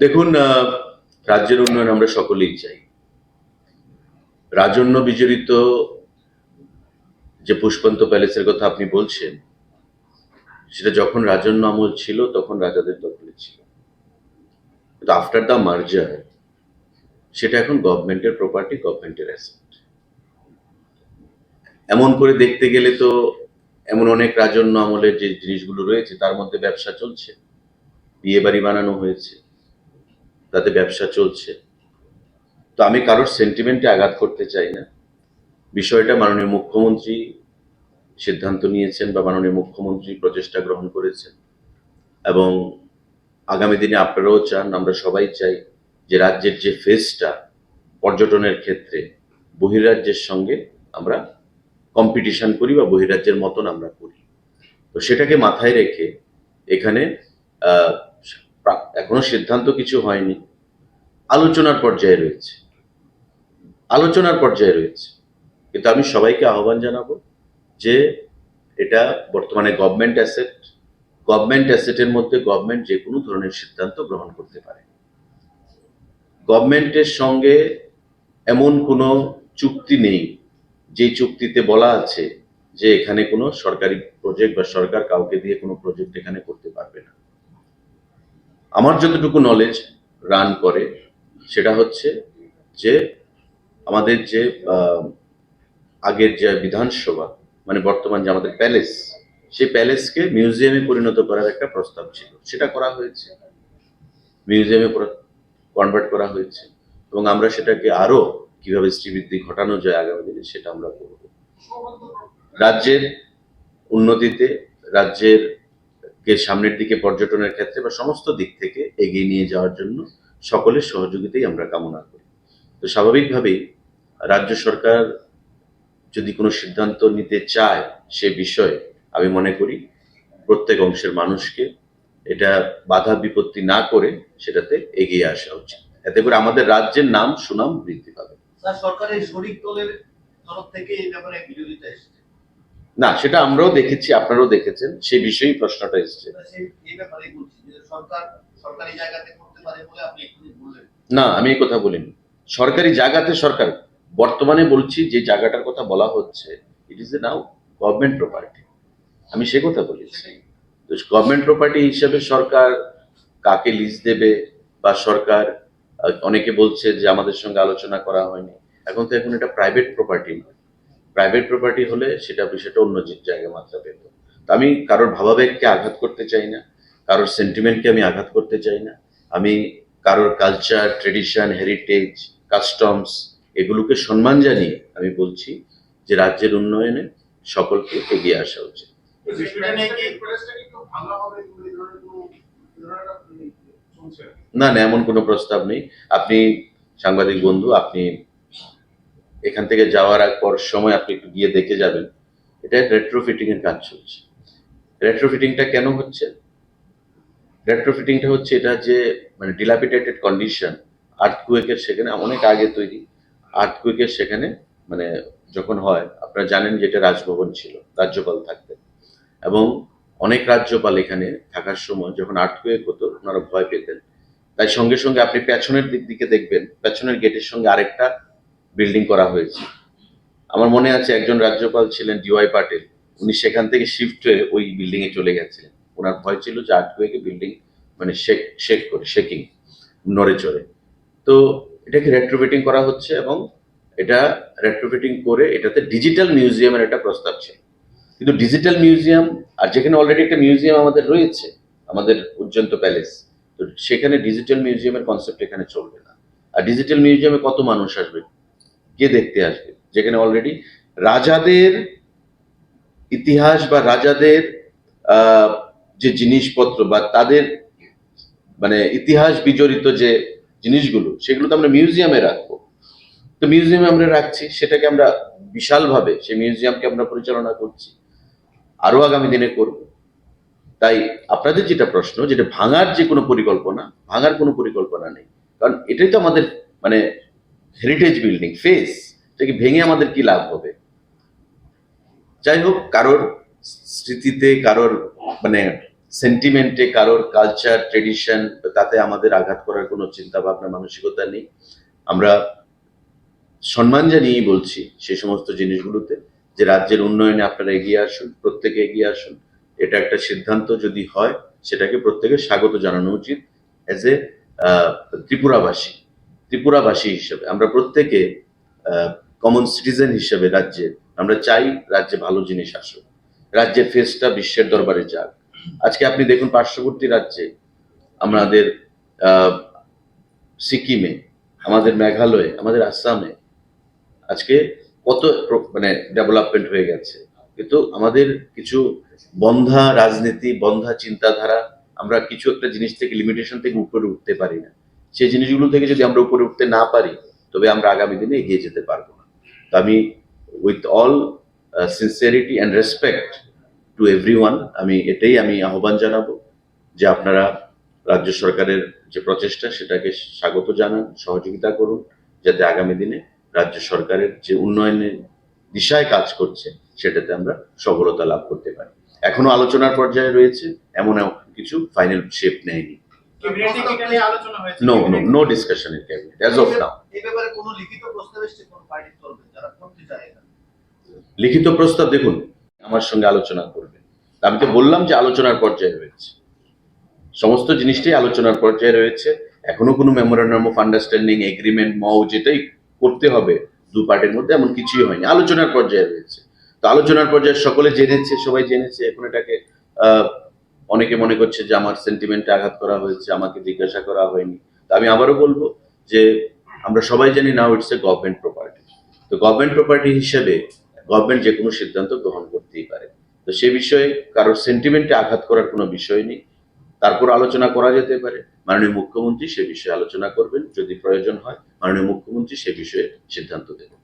দেখুন রাজ্যের উন্নয়ন আমরা সকলেই চাই। রাজন্য বিজড়িত যে পুষ্পন্ত প্যালেসের কথা আপনি বলছেন, সেটা যখন রাজন্য আমল ছিল, তখন রাজাদের দখলে ছিল। কিন্তু আফটার দ্য মার্জার সেটা এখন গভর্নমেন্টের প্রপার্টি গভর্নমেন্টের অ্যাসেট এমন করে দেখতে গেলে তো এমন অনেক রাজন্য আমলের যে জিনিসগুলো রয়েছে, তার মধ্যে ব্যবসা চলছে। বিয়ে বাড়ি বানানো হয়েছে। তাতে ব্যবসা চলছে। তো আমি কারোর সেন্টিমেন্টে আঘাত করতে চাই না। বিষয়টা মাননীয় মুখ্যমন্ত্রী সিদ্ধান্ত নিয়েছেন বা মাননীয় মুখ্যমন্ত্রী প্রচেষ্টা গ্রহণ করেছেন। এবং আগামী দিনে আপনারাও চান, আমরা সবাই চাই যে রাজ্যের যে ফেসটা পর্যটনের ক্ষেত্রে বহিরাজ্যের সঙ্গে আমরা কম্পিটিশন করি বা বহিরাজ্যের মতন আমরা করি। তো সেটাকে মাথায় রেখে এখানে এখনও সিদ্ধান্ত কিছু হয়নি। আলোচনার পর্যায়ে রয়েছে। আলোচনার পর্যায়ে রয়েছে। কিন্তু আমি সবাইকে আহ্বান জানাব যে এটা বর্তমানে গভর্নমেন্ট অ্যাসেট গভর্নমেন্ট অ্যাসেটের মধ্যে গভর্নমেন্ট যে কোনো ধরনের সিদ্ধান্ত গ্রহণ করতে পারে। গভর্নমেন্টের সঙ্গে এমন কোনো চুক্তি নেই যে চুক্তিতে বলা আছে যে এখানে কোনো সরকারি প্রজেক্ট বা সরকার কাউকে দিয়ে কোনো প্রজেক্ট এখানে করতে পারবে না। আমার যতটুকু নলেজ রান করে, সেটা হচ্ছে যে আমাদের যে আগের যে বিধানসভা মানে বর্তমান যে আমাদের প্যালেস সেই প্যালেসকে মিউজিয়ামে পরিণত করার একটা প্রস্তাব ছিল। সেটা করা হয়েছে। মিউজিয়ামে কনভার্ট করা হয়েছে। এবং আমরা সেটাকে আরও কীভাবে শ্রীবৃদ্ধি ঘটানো যায় আগামী দিনে, সেটা আমরা করব। রাজ্যের উন্নতিতে, রাজ্যের কে সামনের দিকে পর্যটনের ক্ষেত্রে বা সমস্ত দিক থেকে এগিয়ে নিয়ে যাওয়ার জন্য সকলের সহযোগিতাই আমরা কামনা করি। তো স্বাভাবিকভাবেই রাজ্য সরকার যদি কোনো সিদ্ধান্ত নিতে চায় সে বিষয়ে আমি মনে করি প্রত্যেক অংশের মানুষকে এটা বাধা বিপত্তি না করে সেটাতে এগিয়ে আসা উচিত। এতে করে আমাদের রাজ্যের নাম সুনাম বৃদ্ধি পাবে। সরকারের শরিক দলের তরফ থেকে এই ব্যাপারে বিরোধিতা এসেছে। না সেটা আমরাও দেখেছি আপনারাও দেখেছেন সে বিষয়েই প্রশ্নটা এসেছে। না আমি এই কথা বলিনি। সরকারি জায়গাতে সরকার বর্তমানে বলছি যে জায়গাটার কথা বলা হচ্ছে it is a now government property আমি সে কথা বলেছি। তো গভর্নমেন্ট প্রপার্টি হিসেবে সরকার কাকে লিজ দেবে বা সরকার অনেকে বলছে যে আমাদের সঙ্গে আলোচনা করা হয়নি। এখন তো এখন এটা প্রাইভেট প্রপার্টি নয়। প্রাইভেট প্রপার্টি হলে সেটা বিষয়টা অন্য জায়গায় মাত্রা পেত আমি কারোর ভাবাবেগকে আঘাত করতে চাই না, কারোর সেন্টিমেন্টকে আমি আঘাত করতে চাই না। আমি কারোর কালচার ট্রেডিশন হেরিটেজ কাস্টমস এগুলোকে সম্মান জানিয়ে আমি বলছি যে রাজ্যের উন্নয়নে সকলকে এগিয়ে আসা উচিত। না না, এমন কোনো প্রস্তাব নেই। আপনি সাংবাদিক বন্ধু, আপনি এখান থেকে যাওয়ার আগ পর সময় আপনি একটু গিয়ে দেখে যাবেন। এটা রেট্রোফিটিং এর কাজ চলছে। রেট্রোফিটিংটা কেন হচ্ছে? রেট্রোফিটিংটা হচ্ছে এটা যে মানে ডিলাপিটেটেড কন্ডিশন আর্থকুয়েকের সেখানে অনেক আগে তৈরি। আর্থকুয়েকের সেখানে মানে যখন হয়, আপনারা জানেন যে এটা রাজভবন ছিল, রাজ্যপাল থাকতেন। এবং অনেক রাজ্যপাল এখানে থাকার সময় যখন আর্থকুয়েক হতো, ওনারা ভয় পেতেন। তাই সঙ্গে সঙ্গে আপনি পেছনের দিক দিকে দেখবেন, পেছনের গেটের সঙ্গে আরেকটা বিল্ডিং করা হয়েছে। আমার মনে আছে একজন রাজ্যপাল ছিলেন ডিওয়াই পাটেল। উনি সেখান থেকে শিফট হয়ে ওই বিল্ডিং এ চলে গেছিলেন। ওনার ভয় ছিল যে আর্থকুয়েকে বিল্ডিং মানে শেক শেক করে শেকিং নড়ে চড়ে। তো এটাকে রেট্রোফিটিং করা হচ্ছে এবং এটা রেট্রোফিটিং করে এটাতে ডিজিটাল মিউজিয়ামের একটা প্রস্তাব ছিল। কিন্তু ডিজিটাল মিউজিয়াম আর যেখানে অলরেডি একটা মিউজিয়াম আমাদের রয়েছে, আমাদের উজ্জন্ত প্যালেস তো সেখানে ডিজিটাল মিউজিয়ামের কনসেপ্ট এখানে চলবে না। আর ডিজিটাল মিউজিয়ামে কত মানুষ আসবে? কে দেখতে আসবে। যেখানে অলরেডি রাজাদের ইতিহাস বা রাজাদের যে জিনিসপত্র বা তাদের মানে ইতিহাস বিজড়িত যে জিনিসগুলো, সেগুলো তো আমরা মিউজিয়ামে রাখব। তো মিউজিয়ামে আমরা রাখছি, সেটাকে আমরা বিশালভাবে সেই মিউজিয়ামকে আমরা পরিচালনা করছি। আরও আগামী দিনে করব। তাই আপনাদের যেটা প্রশ্ন, যেটা ভাঙার যে কোনো পরিকল্পনা, ভাঙার কোনো পরিকল্পনা নেই। কারণ এটাই তো আমাদের মানে হেরিটেজ বিল্ডিং ফেস এটাকে ভেঙে আমাদের কি লাভ হবে? যাই হোক কারোর স্মৃতিতে, কারোর মানে সেন্টিমেন্টে কারোর কালচার ট্রেডিশন তাতে আমাদের আঘাত করার কোনো চিন্তা ভাবনা, মানসিকতা নেই। আমরা সম্মান জানিয়েই বলছি সেই সমস্ত জিনিসগুলোতে যে রাজ্যের উন্নয়নে আপনারা এগিয়ে আসুন, প্রত্যেকে এগিয়ে আসুন। এটা একটা সিদ্ধান্ত যদি হয়, সেটাকে প্রত্যেকে স্বাগত জানানো উচিত অ্যাজ এ ত্রিপুরাবাসী। ত্রিপুরাবাসী হিসেবে, আমরা প্রত্যেকে কমন সিটিজেন হিসেবে রাজ্যে, আমরা চাই রাজ্যে ভালো জিনিস আসুক। রাজ্যের ফেসটা বিশ্বের দরবারে যাক। আজকে আপনি দেখুন পার্শ্ববর্তী রাজ্যে আমাদের সিকিমে, আমাদের মেঘালয়ে, আমাদের আসামে আজকে কত মানে ডেভেলপমেন্ট হয়ে গেছে। কিন্তু আমাদের কিছু বন্ধা রাজনীতি, বন্ধা চিন্তাধারা, আমরা কিছু একটা জিনিস থেকে লিমিটেশন থেকে উপরে উঠতে পারি না। সেই জিনিসগুলো থেকে যদি আমরা উপরে উঠতে না পারি, তবে আমরা আগামী দিনে এগিয়ে যেতে পারব না। তো আমি with all sincerity and respect to every আমি এটাই আমি আহ্বান জানাব যে আপনারা রাজ্য সরকারের যে প্রচেষ্টা, সেটাকে স্বাগত জানান, সহযোগিতা করুন, যাতে আগামী দিনে রাজ্য সরকারের যে উন্নয়নের দিশায় কাজ করছে, সেটাতে আমরা সফলতা লাভ করতে পারি। এখনও আলোচনার পর্যায়ে রয়েছে, এমন এমন কিছু ফাইনাল শেপ নেয়নি। No no no discussion in cabinet as of now এই ব্যাপারে কোনো লিখিত প্রস্তাব এসছে? কোন পার্টির তরফে যারা করতে চায় লিখিত প্রস্তাব দেখুন আমার সঙ্গে আলোচনা করবেন আমি তো বললাম যে আলোচনার পর্যায়ে রয়েছে। সমস্ত জিনিসটাই আলোচনার পর্যায়ে রয়েছে। এখনও কোনো মেমোরান্ডাম অফ আন্ডারস্ট্যান্ডিং এগ্রিমেন্ট মও যেটাই করতে হবে দু পার্টির মধ্যে এমন কিছুই হয়নি। আলোচনার পর্যায়ে রয়েছে। তো আলোচনার পর্যায়ে সকলে জেনেছে সবাই জেনেছে এখন এটাকে আহ, অনেকে মনে করছে যে আমার সেন্টিমেন্টে আঘাত করা হয়েছে, আমাকে জিজ্ঞাসা করা হয়নি। তো আমি আবারও বলব যে আমরা সবাই জানি now it's a government property তো গভর্নমেন্ট প্রপার্টি হিসেবে গভর্নমেন্ট যে কোনো সিদ্ধান্ত গ্রহণ করতেই পারে। তো সে বিষয়ে কারোর সেন্টিমেন্টে আঘাত করার কোনো বিষয় নেই। তারপর আলোচনা করা যেতে পারে। মাননীয় মুখ্যমন্ত্রী সে বিষয়ে আলোচনা করবেন, যদি প্রয়োজন হয় মাননীয় মুখ্যমন্ত্রী সে বিষয়ে সিদ্ধান্ত দেবেন।